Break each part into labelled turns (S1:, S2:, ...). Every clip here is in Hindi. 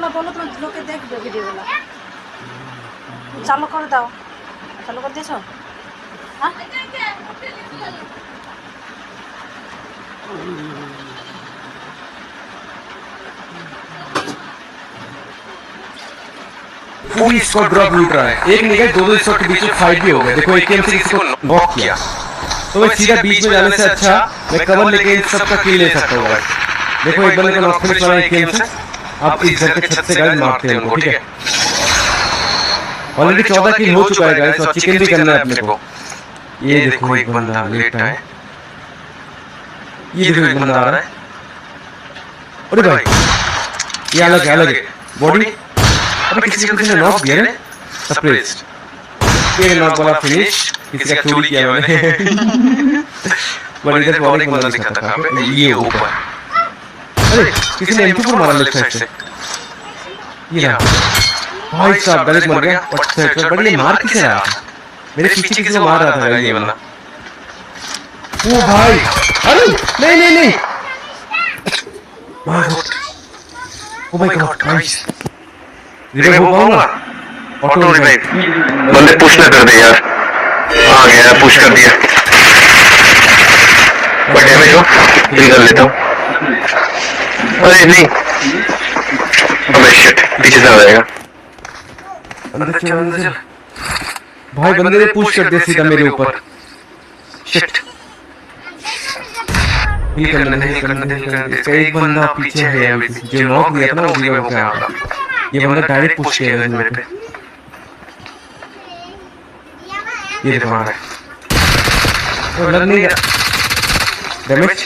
S1: না বলো তোমার লোকে দেখবে ভিডিওগুলো চালু করে দাও চালু করে দিয়েছো হ্যাঁ
S2: पूरी स्क्वाड ड्रॉप लूट रहा है एक निकल दो दो स्क्वाड के बीच में फाइट भी हो गया देखो एक से किसी को नॉक किया तो मैं सीधा बीच में जाने से अच्छा मैं कवर लेके इन सबका किल ले सकता हूँ guys। देखो एक बंदे को नॉक फिनिश मारा एक गेम से आप इस घर के छत से गाइस मारते हैं उनको ठीक है ऑलरेडी चौदह किल हो चुका है गाइस और चिकन भी करना है अपने को। ये देखो एक बंदा लेटा है। ये देखो एक बंदा आ रहा है। अरे भाई ये अलग है अलग है। बॉडी अबे किसी को किसी ने नॉक दिया रे सरप्राइज़ ये नॉक वाला फिनिश किसी का चोरी किया मैंने बट इधर और एक बंदा दिखा था। ये ऊपर। अरे किसी ने एम4 मारा लेफ़्ट साइड से। ये रहा। भाई साहब गलत मर गया। और साइड बट ये मार किसे रहा? मेरे पीछे किसी को मार रहा था ये बंदा ओ भाई! अरे! नहीं नहीं नहीं! My god oh my god guys revive हो पाऊँगा? ऑटो रिवाइव
S3: बंदे पुश ना कर दे यार। आ गया पुश कर दिया। कोई डैमेज हो। हिल कर लेता हूँ। अरे नहीं। अबे शिट पीछे से आ जाएगा।
S2: अंदर चल अंदर चल। भाई बंदे ने पुश कर दिया सीधा मेरे ऊपर। शिट ये करना नहीं करना नहीं करना इसका एक बंदा पीछे है अभी। जो नॉक दिया था ना वो रिवाइव होकर आया ये बंदा डायरेक्ट पुश किया है मेरे पे। ये देखो। आ रहा है लग नहीं रहा डैमेज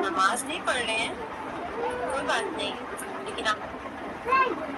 S4: नमाज़ नहीं पढ़ रहे हैं कोई बात नहीं लेकिन आप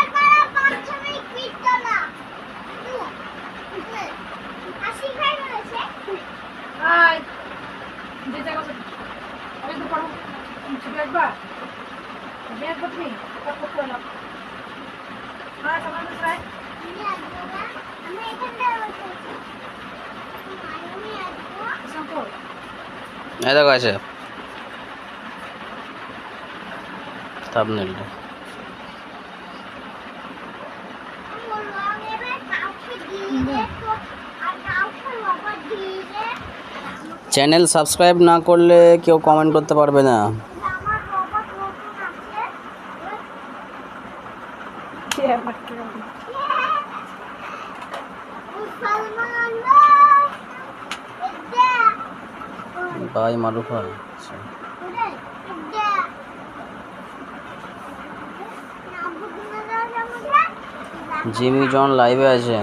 S5: এই দেখো আছে।
S4: চ্যানেল সাবস্ক্রাইব না করলে কেউ কমেন্ট করতে পারবে না। Şuraya bakıyorum. Bay Marufa. Jimmy জন লাইভে আছে